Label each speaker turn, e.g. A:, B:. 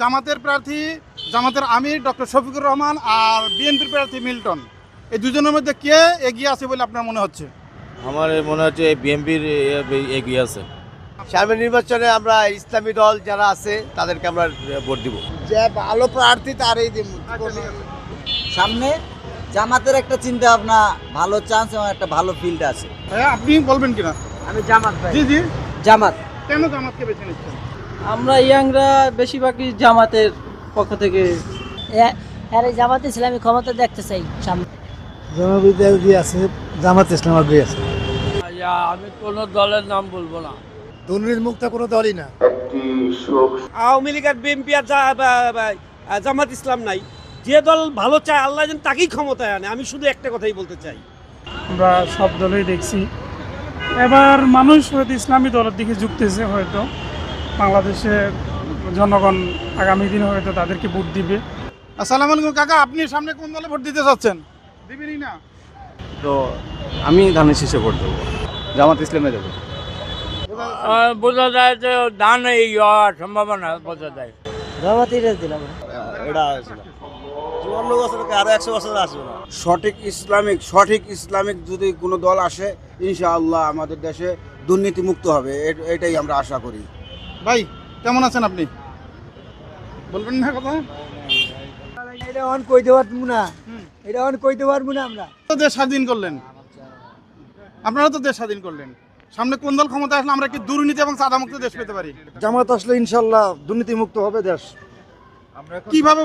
A: জামাতের প্রার্থী জামাতের আমির ডক্টর শফিকুর রহমান আর বিএনপির প্রার্থী মিল্টন। এই দুজনের মধ্যে কে এগিয়ে আছে বলে আপনার মনে হচ্ছে?
B: আমার মনে হচ্ছে বিএমপির এগিয়ে আছে।
C: সামনের নির্বাচনে আমরা ইসলামী দল যারা আছে তাদেরকে আমরা ভোট দিব।
D: যে ভালো প্রার্থী তারই দিব
E: সামনে জামাতের একটা চিন্তা ভাবনা ভালো চান্স এবং একটা ভালো ফিল্ড আছে।
A: হ্যাঁ আপনি বলবেন কিনা?
E: আমি জামাত ভাই।
A: জি জি।
E: জামাত।
A: কেন জামাতকে বেছে নিচ্ছেন?
F: আমরা ইয়াংরা বেশিরভাগই জামাতের পক্ষ থেকে
G: হ্যাঁ জামাত ইসলামী ক্ষমতা দেখতে চাই সামনে।
D: জনবিদ্যালয় আছে জামাত ইসলাম আগ্রহী আছে।
F: আমি কোনো দলের নাম বলব না।
D: দুর্নীতি মুক্ত কোনো দলই না।
H: আওয়ামী লীগ আর বিএনপি আর জামাত ইসলাম নাই। যে দল ভালো চায় আল্লাহ যেন তাকেই ক্ষমতায় আনে। আমি শুধু একটা কথাই বলতে চাই।
F: আমরা সব দলই দেখছি। এবার মানুষ হয়তো ইসলামী দলের দিকে ঝুঁকতেছে হয়তো। বাংলাদেশের জনগণ আগামী দিনে হয়তো তাদেরকে ভোট দিবে।
A: আসসালামু আলাইকুম কাকা আপনি সামনে কোন দলে ভোট দিতে চাচ্ছেন? দিবেনই না।
B: তো আমি ধানের শীষে ভোট দেবো। জামাত ইসলামে দেবো।
F: বোঝা যায় যে ধান এই হওয়ার সম্ভাবনা বোঝা যায়।
G: দিলাম।
C: এটা চুয়ান্ন আরও একশো বছর আসবে না।
D: সঠিক ইসলামিক সঠিক ইসলামিক যদি কোনো দল আসে ইনশাআল্লাহ আমাদের দেশে দুর্নীতি মুক্ত হবে এটাই আমরা আশা করি।
A: ভাই কেমন আছেন আপনি? বলবেন না কথা?
E: এটা অন কইতে পারব না। এটা অন কইতে পারব না আমরা।
A: তো দেশ স্বাধীন করলেন। আপনারা তো দেশ স্বাধীন করলেন। সামনে কোন দল ক্ষমতা আসলে আমরা কি দুর্নীতি এবং সাদামুক্ত দেশ পেতে পারি?
D: জামাত আসলে ইনশাল্লাহ দুর্নীতিমুক্ত হবে দেশ।
A: কীভাবে